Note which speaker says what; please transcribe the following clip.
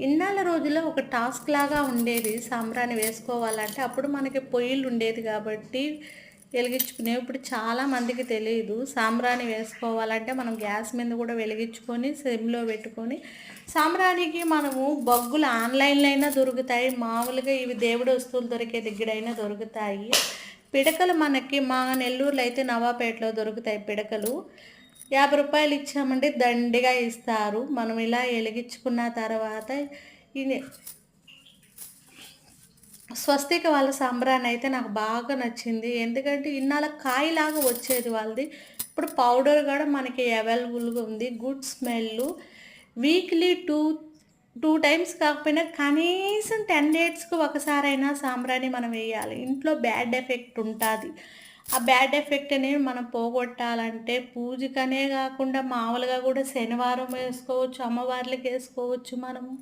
Speaker 1: ఇన్నాళ్ళ రోజుల్లో ఒక టాస్క్ లాగా ఉండేది సాంబ్రాణి వేసుకోవాలంటే. అప్పుడు మనకి పొయ్యిలు ఉండేది కాబట్టి వెలిగించుకునేవి. ఇప్పుడు చాలా మందికి తెలియదు సాంబ్రాణి వేసుకోవాలంటే మనం గ్యాస్ మీద కూడా వెలిగించుకొని సిమ్లో పెట్టుకొని. సాంబ్రాణికి మనము బొగ్గులు ఆన్లైన్లో అయినా దొరుకుతాయి. మామూలుగా ఇవి దేవుడి వస్తువులు దొరికే దగ్గరైనా దొరుకుతాయి. పిడకలు మనకి మా నెల్లూరులో అయితే నవాపేటలో దొరుకుతాయి పిడకలు. యాభై రూపాయలు ఇచ్చామంటే దండిగా ఇస్తారు. మనం ఇలా వెలిగించుకున్న తర్వాత ఇది స్వస్తిక వాళ్ళ సాంబ్రాన్ని అయితే నాకు బాగా నచ్చింది. ఎందుకంటే ఇన్నాళ్ళ కాయలాగా వచ్చేది వాళ్ళది. ఇప్పుడు పౌడర్ కూడా మనకి అవైలబుల్గా ఉంది. Good smell. Weekly two two times కాకపోయినా కనీసం టెన్ డేట్స్కి ఒకసారైనా సాంబ్రాణి మనం వేయాలి. ఇంట్లో బ్యాడ్ ఎఫెక్ట్ ఉంటుంది. ఆ బ్యాడ్ ఎఫెక్ట్ అనేది మనం పోగొట్టాలంటే పూజకనే కాకుండా మామూలుగా కూడా శనివారం వేసుకోవచ్చు అమ్మవార్లకి వేసుకోవచ్చు మనము.